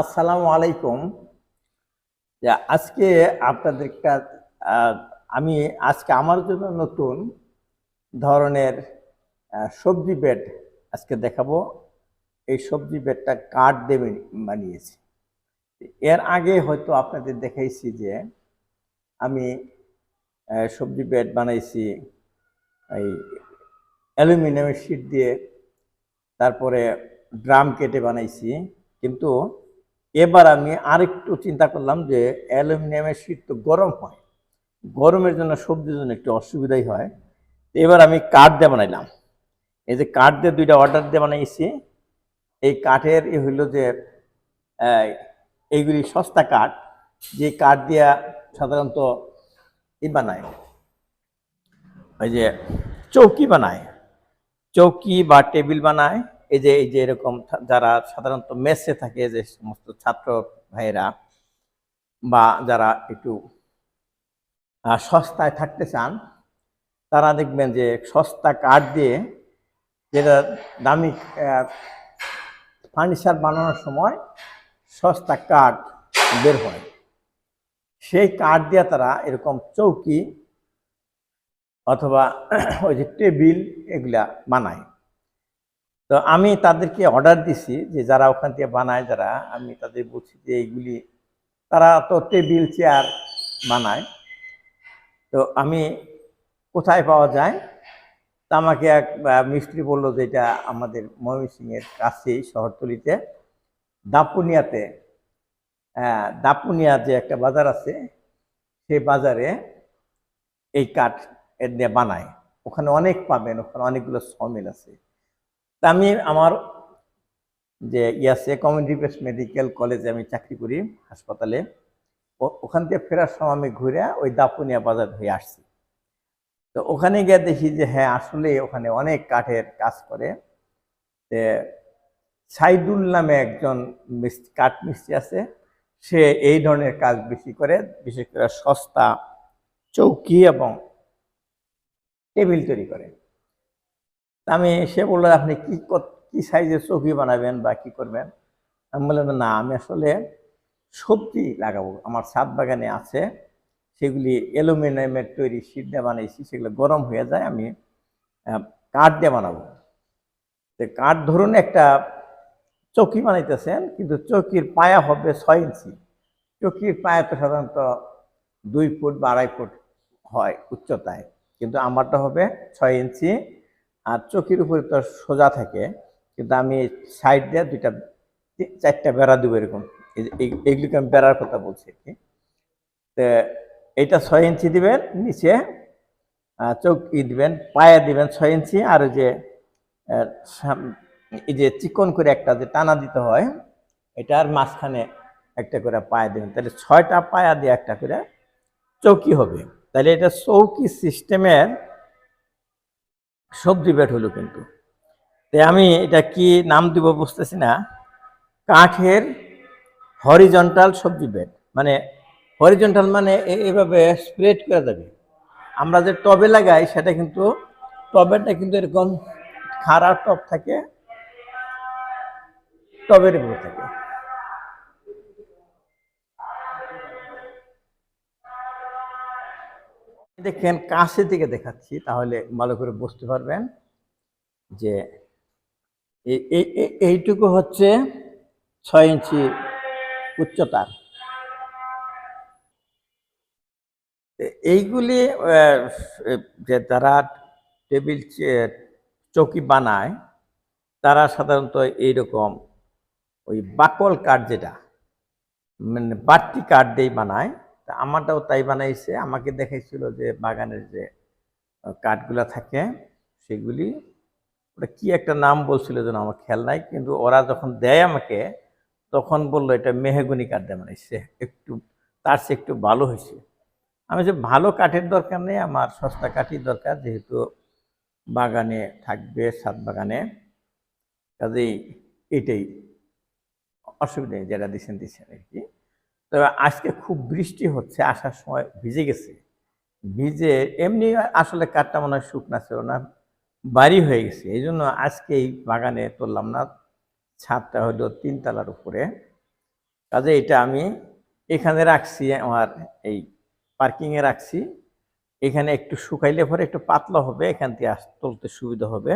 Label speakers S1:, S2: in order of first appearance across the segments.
S1: আসসালামু আলাইকুম। আজকে আপনাদের আমি আজকে আমার জন্য নতুন ধরনের সবজি বেড আজকে দেখাবো। এই সবজি বেডটা কাঠ দিয়ে বানিয়েছি। এর আগে হয়তো আপনাদের দেখাইছি যে, আমি সবজি বেড বানাইছি এই অ্যালুমিনিয়ামের শিট দিয়ে, তারপরে ড্রাম কেটে বানাইছি। কিন্তু এবার আমি আরেকটু চিন্তা করলাম যে অ্যালুমিনিয়ামের শিট তো গরম হয়, গরমের জন্য সবজির জন্য একটু অসুবিধাই হয়। এবার আমি কাঠ দিয়ে বানাইলাম। এই যে কাঠ দিয়ে দুইটা অর্ডার দিয়ে বানাইছি। এই কাঠের এ হইল যে এইগুলি সস্তা কাঠ, যে কাঠ দিয়া সাধারণত ই বানায়। ওই যে চৌকি বানায়। চৌকি বা টেবিল বানায়। এই যে এই যে এরকম যারা সাধারণত মেসে থাকে যে সমস্ত ছাত্র ভাইয়েরা বা যারা একটু সস্তায় থাকতে চান, তারা দেখবেন যে সস্তা কাঠ দিয়ে যেটা দামি ফার্নিচার বানানোর সময় সস্তা কাঠ বের হয়। সেই কাঠ দিয়ে তারা এরকম চৌকি অথবা ওই যে টেবিল এগুলা বানায়। তো আমি তাদেরকে অর্ডার দিছি যে যারা ওখান থেকে বানায়, যারা, আমি তাদের বলছি যে এইগুলি তারা তো টেবিল চেয়ার বানায়। তো আমি কোথায় পাওয়া যায়? তা আমাকে এক মিস্ত্রি বলল যে এটা আমাদের ময়মনসিংহের কাছেই শহরতলিতে। দাপুনিয়াতে দাপুনিয়া যে একটা বাজার আছে সেই বাজারে এই কাঠ দিয়ে বানায়। ওখানে অনেক পাবেন, ওখানে অনেকগুলো সমিল আছে। তা আমি আমার যে ইয়াসে কমিউনিটি বেস মেডিকেল কলেজে আমি চাকরি করি হাসপাতালে ওখান থেকে ফেরার সময় আমি ঘুরে ওই দাপুনিয়া বাজার হয়ে আসছি। তো ওখানে গিয়ে দেখি যে হ্যাঁ আসলে ওখানে অনেক কাঠের কাজ করে। সাইদুল নামে একজন কাঠ মিস্ত্রি আছে, সে এই ধরনের কাজ বেশি করে, বিশেষ করে সস্তা চৌকি এবং টেবিল তৈরি করে। আমি, সে বলল, আপনি কি কি সাইজের চৌকি বানাবেন বা কি করবেন? আমি বললাম, না, আমি আসলে সবজি লাগাবো। আমার ছাদ বাগানে আছে, সেগুলি অ্যালুমিনিয়ামের তৈরি শীট দিয়ে বানাইছি, সেগুলো গরম হয়ে যায়, আমি কাঠ দিয়ে বানাবো। তো কাঠ ধরুন একটা চৌকি বানাইতেছেন, কিন্তু চৌকির পায়া হবে ছয় ইঞ্চি। চৌকির পায়া তো সাধারণত দুই ফুট বা আড়াই ফুট হয় উচ্চতায়, কিন্তু আমারটা হবে ছয় ইঞ্চি। আর চোখের উপরে তো সোজা থাকে, কিন্তু আমি সাইড দিয়ে দুইটা চারটা বেড়া দেবো এরকম। এইগুলিকে আমি বেড়ার কথা বলছি আর কি। তো এইটা ছয় ইঞ্চি দিবেন, নিচে চোখ ই দিবেন, পায়ে দিবেন ছয় ইঞ্চি, আর যে এই যে চিকন করে একটা যে টানা দিতে হয় এটার মাঝখানে একটা করে পায়ে দেবেন। তাহলে ছয়টা পায়া দিয়ে একটা করে চৌকি হবে। তাহলে এটা চৌকি সিস্টেমের সবজি বেড হলো কিন্তু। তো আমি এটা কি নাম দিব বুঝতেছি না। কাঠের হরিজন্টাল সবজি বেড মানে হরিজন্টাল মানে এভাবে স্প্রেড করে যাবে আমরা যে টবে লাগাই, সেটা কিন্তু টবেরটা কিন্তু এরকম খাড়া টব থাকে, টবের উপরে থাকে। দেখেন কাছে থেকে দেখাচ্ছি, তাহলে ভালো করে বুঝতে পারবেন যে এই- এই- এই- এইটুকু হচ্ছে ছয় ইঞ্চি উচ্চতার। এইগুলি যে যারা টেবিল চৌকি বানায়, তারা সাধারণত এইরকম ওই বাকল কাঠ যেটা মানে বাড়তি কাঠ দিয়েই বানায় তা আমারটাও তাই বানাইছে। আমাকে দেখাইছিল যে বাগানের যে কাঠগুলা থাকে, সেগুলি, ওটা কি একটা নাম বলছিল যেন আমার খেয়াল নাই, কিন্তু ওরা যখন দেয় আমাকে, তখন বলল এটা মেহেগুনি কাঠ দিয়ে বানাইছে, একটু, তার চেয়ে একটু ভালো হয়েছে। আমি যে ভালো কাঠের দরকার নেই, আমার সস্তা কাঠই দরকার, যেহেতু বাগানে থাকবে, ছাদ বাগানে। কাজেই এটাই, অসুবিধা নেই, যেটা দিচ্ছেন দিচ্ছেন আর কি। তবে আজকে খুব বৃষ্টি হচ্ছে, আসার সময় ভিজে গেছে। ভিজে এমনি আসলে কাঠটা মনে হয় শুকনা ছিল না, বাড়ি হয়ে গেছে। এই জন্য আজকে এই বাগানে তুললাম না, ছাদটা হলো তিনতলার উপরে। কাজে এটা আমি এখানে রাখছি, আমার এই পার্কিংয়ে রাখছি। এখানে একটু শুকাইলে পরে একটু পাতলা হবে, এখান থেকে তুলতে সুবিধা হবে।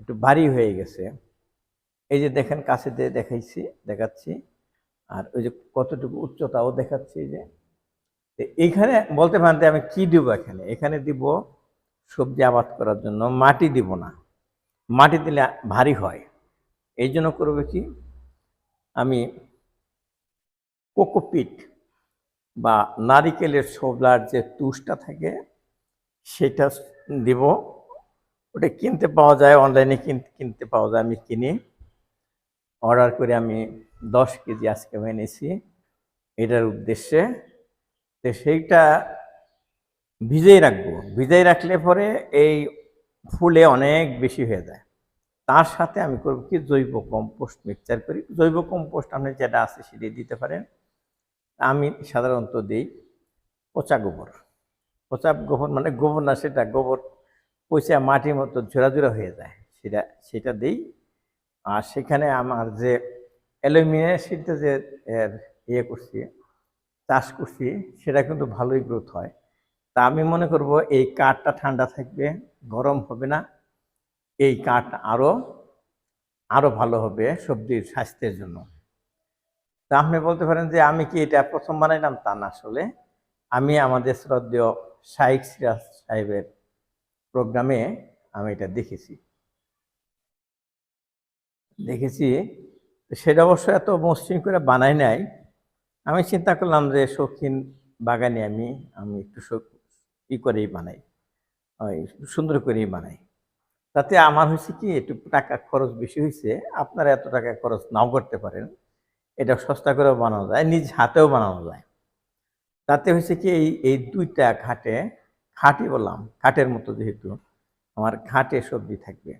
S1: একটু ভারী হয়ে গেছে। এই যে দেখেন, কাছে দিয়ে দেখাইছি, দেখাচ্ছি। আর ওই যে কতটুকু উচ্চতাও দেখাচ্ছি যে এখানে বলতে পারেন আমি কি দিব এখানে? এখানে দিব সবজি আবাদ করার জন্য, মাটি দিব না। মাটি দিলে ভারী হয়। এই জন্য করবে কি? আমি কোকোপিট বা নারিকেলের ছোবলার যে তুষটা থাকে, সেটা দিব। ওটা কিনতে পাওয়া যায়, অনলাইনে কিনতে পাওয়া যায়, আমি কিনি। অর্ডার করে আমি দশ কেজি আজকে এনেছি। এটার উদ্দেশ্যে তো সেইটা ভিজেই রাখব। ভিজেই রাখলে পরে এই ফুলে অনেক বেশি হয়ে যায়। তার সাথে আমি করব কি? জৈব কম্পোস্ট মিক্সচার করি। জৈব কম্পোস্ট আপনি যেটা আছে সেটাই দিতে পারেন। আমি সাধারণত দিই পচা গোবর। পচা গোবর মানে গোবর না, সেটা গোবর পচা মাটির মতো ঝোড়াঝোড়া হয়ে যায়। সেটা সেটা দিই। আর সেখানে আমার যে অ্যালুমিনিয়াম শিটটা যে ইয়ে করছি, চাষ করছি, সেটা কিন্তু ভালোই গ্রোথ হয়। তা আমি মনে করব এই কাঠটা ঠান্ডা থাকবে, গরম হবে না, এই কাঠ আরও আরও ভালো হবে সবজির স্বাস্থ্যের জন্য। তা আপনি বলতে পারেন যে আমি কি এটা প্রথম বানাইলাম? তা না আসলে। আমি আমাদের শ্রদ্ধেয় শাইক সিরাজ সাহেবের প্রোগ্রামে আমি এটা দেখেছি। দেখেছি সেটা অবশ্য এত মসৃণ করে বানাই নাই। আমি চিন্তা করলাম যে শৌখিন বাগানে আমি আমি একটু ই করেই বানাই, ওই সুন্দর করেই বানাই। তাতে আমার হয়েছে কি, একটু টাকা খরচ বেশি হয়েছে, আপনারা এত টাকা খরচ নাও করতে পারেন। এটা সস্তা করেও বানানো যায়, নিজ হাতেও বানানো যায়। তাতে হয়েছে কি, এই এই দুইটা খাটে খাটি বললাম খাটের মতো যেহেতু, আমার খাটে সবজি থাকবে।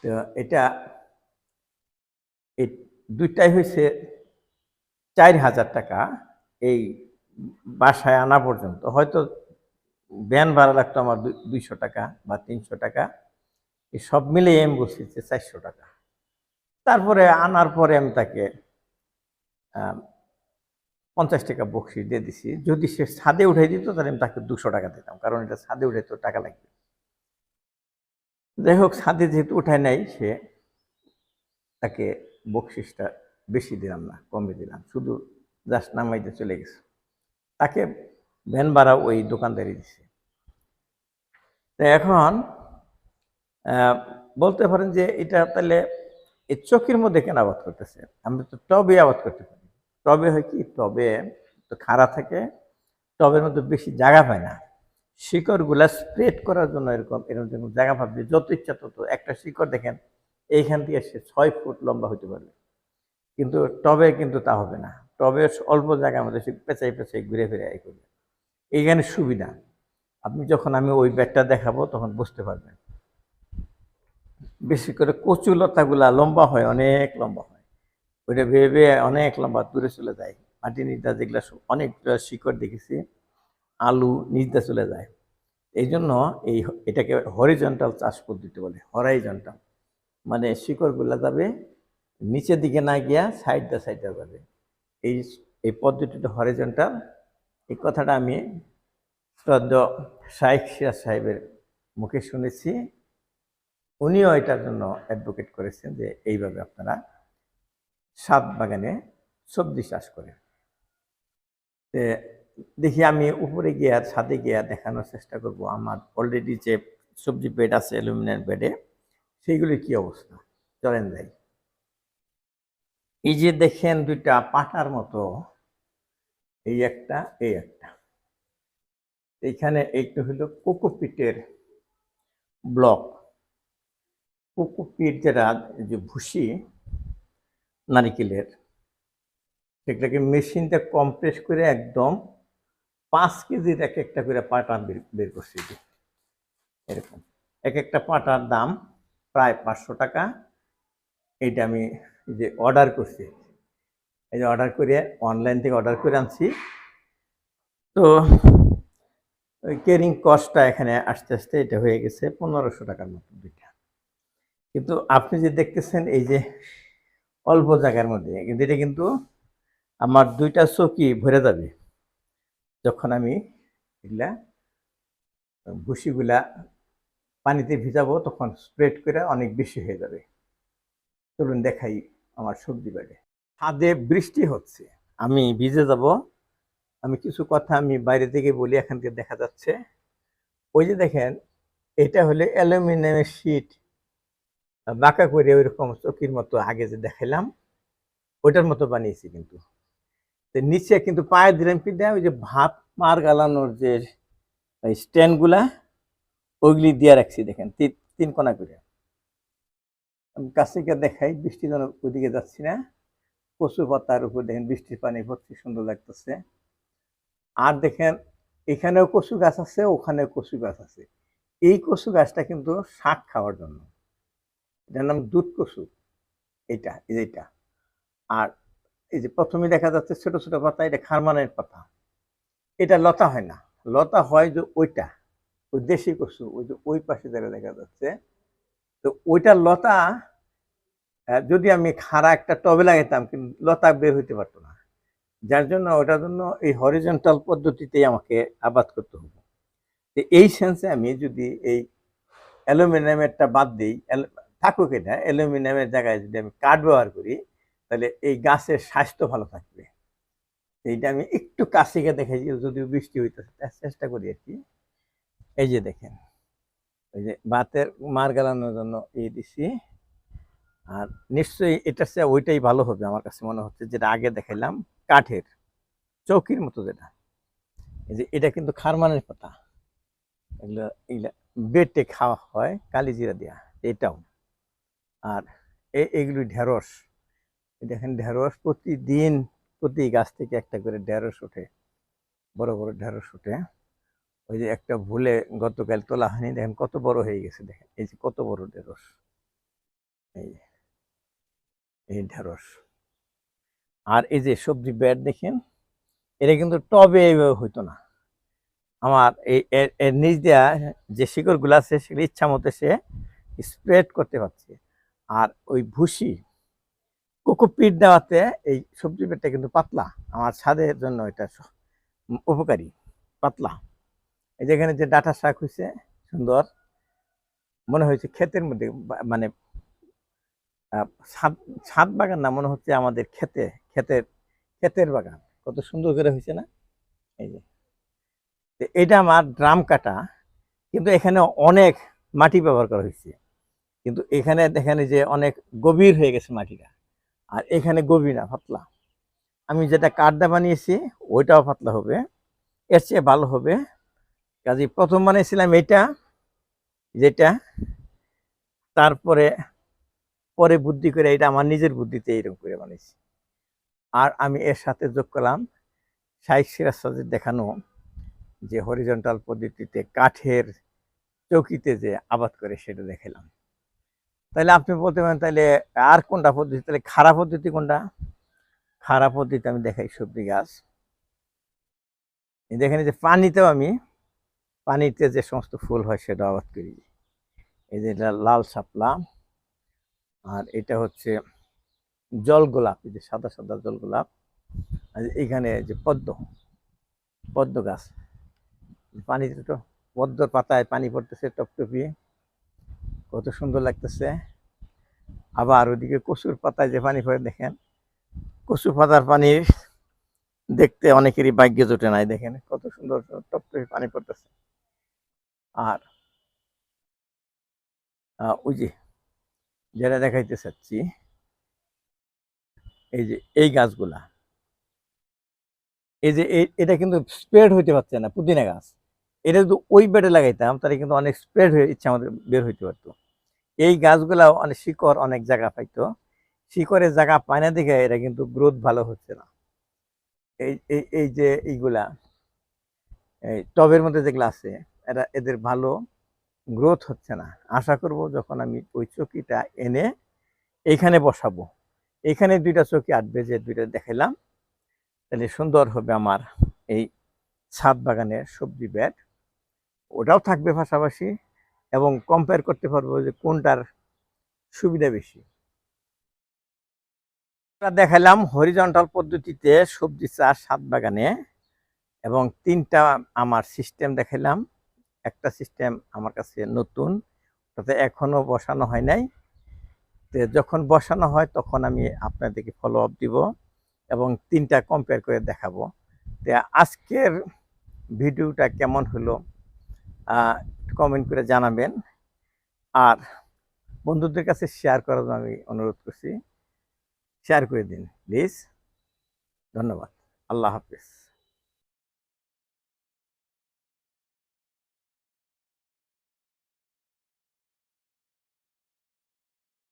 S1: তো এটা এই দুইটাই হয়েছে চার হাজার টাকা এই বাসায় আনা পর্যন্ত। হয়তো ব্যান ভাড়া লাগতো আমার দুইশো টাকা বা তিনশো টাকা। এই সব মিলে আমি বলছি যে চারশো টাকা। তারপরে আনার পরে আমি তাকে পঞ্চাশ টাকা বকশিস দিয়ে দিছি। যদি সে ছাদে উঠাই দিত, তাহলে আমি তাকে দুশো টাকা দিতাম, কারণ এটা ছাদে উঠাই তো টাকা লাগবে। যাই হোক, ছাদে যেহেতু উঠায় নাই সে তাকে বকশিসটা বেশি দিলাম না, কমে দিলাম, শুধু জাস্ট নামাইতে চলে গেছে। তাকে ভ্যান ভাড়া ওই দোকানদারি দিছে। এখন বলতে পারেন যে এটা তাহলে এই চোখের মধ্যে কেন আবাদ করতেছে? আমরা তো টবে আবাদ করতে পারি। টবে হয় কি? টবে তো খাড়া থাকে, টবের মধ্যে বেশি জায়গা পায় না। শিকড়গুলা স্প্রেড করার জন্য এরকম এরকম জায়গা পাবে যত ইচ্ছা তত। একটা শিকড় দেখেন এইখান থেকে সে ছয় ফুট লম্বা হতে পারবে। কিন্তু টবে কিন্তু তা হবে না। টবে অল্প জায়গার মধ্যে সে পেঁচাই পেঁচাই ঘুরে ফিরে এই করবে। এইখানে সুবিধা। আপনি যখন আমি ওই ব্যাগটা দেখাবো, তখন বুঝতে পারবেন। বেশি করে কচু লতাগুলা লম্বা হয়, অনেক লম্বা হয়। ওইটা ভেবে অনেক লম্বা দূরে চলে যায়। মাটি নিচা যেগুলো অনেক শিকড় দেখেছি, আলু নিচদা চলে যায়। এই জন্য এই এটাকে হরিজন্টাল চাষ পদ্ধতি বলে হরাইজন্টাল মানে শিকড়গুলা যাবে নিচের দিকে না গিয়া সাইড দা সাইডে যাবে। এই এই পদ্ধতিটা হরিজন্টাল এই কথাটা আমি শ্রদ্ধ শাইখ সিরাজ সাহেবের মুখে শুনেছি। উনিও এটার জন্য অ্যাডভোকেট করেছেন যে এইভাবে আপনারা সাত বাগানে সবজি চাষ করেন। দেখি আমি উপরে গিয়ে আর ছাদে গিয়ে দেখানোর চেষ্টা করব। আমার অলরেডি যে সবজি বেড আছে অ্যালুমিনিয়াম বেডে সেইগুলির কি অবস্থা? চলেন যাই। এই যে দেখেন দুইটা পাটার মতো, এই একটা এই একটা। এইখানে এইটা হলো কোকোপিটের ব্লক। কোকোপিট যেটা যে ভুসি, নারিকেলের সেটাকে মেশিনটা কম্প্রেস করে একদম পাঁচ কেজির এক একটা করে পাটা বের বের করছি। এরকম। এক একটা পাটার দাম প্রায় পাঁচশো টাকা এটা আমি যে অর্ডার করছি। এই যে অর্ডার করে অনলাইন থেকে অর্ডার করে আনছি। তো ওই কেরিং কস্টটা এখানে আস্তে আস্তে এটা হয়ে গেছে পনেরোশো টাকার মতো দুইটা। কিন্তু আপনি যে দেখতেছেন এই যে অল্প জায়গার মধ্যে, কিন্তু এটা কিন্তু আমার দুইটা চকি ভরে যাবে। যখন আমি এগুলা, ভুসিগুলা পানিতে ভিজাবো, তখন স্প্রেড করে অনেক বেশি হয়ে যাবে। চলুন দেখাই আমার সবজি বাড়ি। ছাদে বৃষ্টি হচ্ছে। আমি ভিজে যাব। আমি কিছু কথা আমি বাইরে থেকে বলি, এখান থেকে দেখা যাচ্ছে। ওই যে দেখেন, এটা হলে অ্যালুমিনিয়ামের শিট। বাঁকা করে ওইরকম চকির মতো আগে যে দেখালাম, ওইটার মতো বানিয়েছি কিন্তু। নিচে কিন্তু পায়ে দিলাম কি দেয়? ওই যে ভাত মার গালানোর যে স্ট্যান্ডগুলা ওইগুলি দিয়ে রাখছি, দেখেন তিন কোনা করে। আমি কাছ থেকে দেখাই, বৃষ্টি যেন ওইদিকে যাচ্ছি না। কচু পাতার উপর দেখেন, বৃষ্টির পানি ভর্তি সুন্দর লাগতেছে। আর দেখেন, এখানেও কচু গাছ আছে, ওখানেও কচু গাছ আছে। এই কচু গাছটা কিন্তু শাক খাওয়ার জন্য। এটার নাম দুধ কচু। এইটা, এই যে আর এই যে প্রথমে দেখা যাচ্ছে ছোট ছোট পাতা, এটা খারমানের পাতা। এটা লতা হয় না। লতা হয় যে ওইটা। ওই দেশি কচু, ওই যে ওই পাশে যারা দেখা যাচ্ছে, তো ওইটা লতা যদি আমি খাড়া একটা টবে লাগাইতাম, কিন্তু লতা বের হইতে পারতো না। যার জন্য ওটার জন্য এই হরিজন্টাল পদ্ধতিতেই আমাকে আবাদ করতে হবে। এই সেন্সে আমি যদি এই অ্যালুমিনিয়ামেরটা বাদ দিই থাকুক এটা অ্যালুমিনিয়ামের জায়গায় যদি আমি কাঠ ব্যবহার করি, তাহলে এই গাছের স্বাস্থ্য ভালো থাকবে। এইটা আমি একটু কাছিকে দেখেছি যদিও বৃষ্টি হইতেছে চেষ্টা করি আর কি। এই যে দেখেন ওই যে বাতের মার গালানোর জন্য এই দিছি। আর নিশ্চয়ই এটার চেয়ে ওইটাই ভালো হবে আমার কাছে মনে হচ্ছে, যেটা আগে দেখাইলাম, কাঠের, চৌকির মতো যেটা। এই যে এটা কিন্তু খারমানের পাতা। এগুলো, এগুলা বেটে খাওয়া হয় কালিজিরা দেওয়া এটাও। আর এই এগুলি ঢেঁড়স। দেখেন ঢেঁড়স প্রতিদিন প্রতি গাছ থেকে একটা করে ঢেঁড়স ওঠে, বড় বড় ঢেঁড়স ওঠে। ওই যে একটা ভুলে গতকাল তোলা হয়নি দেখেন কত বড় হয়ে গেছে, দেখেন। এই যে কত বড় ঢেঁড়স। এই এই ঢেঁড়স। আর এই যে সবজি ব্যাট দেখেন, এটা কিন্তু টবে এইভাবে হইতো না। আমার এই এর নিচ দেওয়া যে শিকড়গুলো আছে, সেগুলো ইচ্ছা মতো সে স্প্রেড করতে পারছে। আর ওই ভুসি কোকোপিট দেওয়াতে এই সবজি বেডটা কিন্তু পাতলা। আমার ছাদের জন্য এটা উপকারী, পাতলা। এই যেখানে যে ডাটা শাক হয়েছে সুন্দর। মনে হয়েছে ক্ষেতের মধ্যে মানে ছাদ ছাদ বাগান না, মনে হচ্ছে আমাদের ক্ষেতে, ক্ষেতের ক্ষেতের বাগান। কত সুন্দর করে হয়েছে না? এই যে। এটা আমার ড্রাম কাটা, কিন্তু এখানে অনেক মাটি ব্যবহার করা হয়েছে কিন্তু এখানে এই যে অনেক গভীর হয়ে গেছে মাটিটা। আর এখানে গভীর না, পাতলা। আমি যেটা কাঠদা বানিয়েছি, ওইটাও পাতলা হবে। এর চেয়ে ভালো হবে কাজে প্রথম বানিয়েছিলাম এটা, যেটা, তারপরে, পরে বুদ্ধি করে এটা আমার নিজের বুদ্ধিতে এইরকম করে বানিয়েছি। আর আমি এর সাথে যোগ করলাম শাইখ সিরাজ সাজের দেখানো যে হরিজন্টাল পদ্ধতিতে কাঠের চৌকিতে যে আবাদ করে সেটা দেখালাম। তাহলে আপনি বলতে পারেন তাহলে আর কোনটা পদ্ধতি? তাহলে খারাপ পদ্ধতি কোনটা? খারাপ পদ্ধতি আমি দেখাই সবজি গাছ। দেখেন যে পানিতেও আমি পানিতে যে সমস্ত ফুল হয় সেটা আবাদ করি। এই যে লাল শাপলা, আর এটা হচ্ছে জল গোলাপ, এই যে সাদা সাদা জল গোলাপ, আর এইখানে যে পদ্ম পদ্ম গাছ। পানিতে তো পদ্মর পাতায় পানি পড়তেছে টপটপিয়ে কত সুন্দর লাগতেছে। আবার ওদিকে কচুর পাতায় যে পানি পড়ে, দেখেন কচু পাতার পানি দেখতে অনেকেরই ভাগ্য জোটে নাই, দেখেন, কত সুন্দর টপটপে পানি পড়তেছে। আর ওই যে, যেটা দেখাইতে চাচ্ছি এই যে, এই গাছগুলা, এই যে এটা কিন্তু স্প্রেড হইতে পারছে না, পুদিনা গাছ, এটা যদি ওই বেডে লাগাইতাম, তাহলে কিন্তু অনেক স্প্রেড হয়ে, ইচ্ছা আমাদের বের হইতে পারতো। এই গাছগুলাও অনেক শিকড়, অনেক জায়গা পাইতো, শিকড়ের জায়গা পায় না দেখে এটা কিন্তু গ্রোথ ভালো হচ্ছে না। এই এই যে, এইগুলা, এই টবের মধ্যে যেগুলো আছে এরা এদের ভালো গ্রোথ হচ্ছে না। আশা করব যখন আমি ওই চকিটা এনে এইখানে বসাবো। এইখানে দুইটা চকি আটবে যে দুইটা দেখাইলাম। তাহলে সুন্দর হবে আমার এই ছাদ বাগানের সবজি ব্যাট। ওটাও থাকবে পাশাপাশি এবং কম্পেয়ার করতে পারব যে কোনটার সুবিধা বেশি। দেখালাম হরিজন্টাল পদ্ধতিতে সবজি চাষ সাত বাগানে এবং তিনটা আমার সিস্টেম দেখালাম একটা সিস্টেম আমার কাছে নতুন তাতে এখনও বসানো হয় নাই। তো যখন বসানো হয় তখন আমি আপনাদেরকে ফলো আপ দিব এবং তিনটা কম্পেয়ার করে দেখাবো। তো আজকের ভিডিওটা কেমন হলো কমেন্ট করে জানাবেন। আর বন্ধুদের কাছে শেয়ার করার জন্য আমি অনুরোধ করছি। শেয়ার করে দিন প্লিজ ধন্যবাদ। আল্লাহ হাফিজ।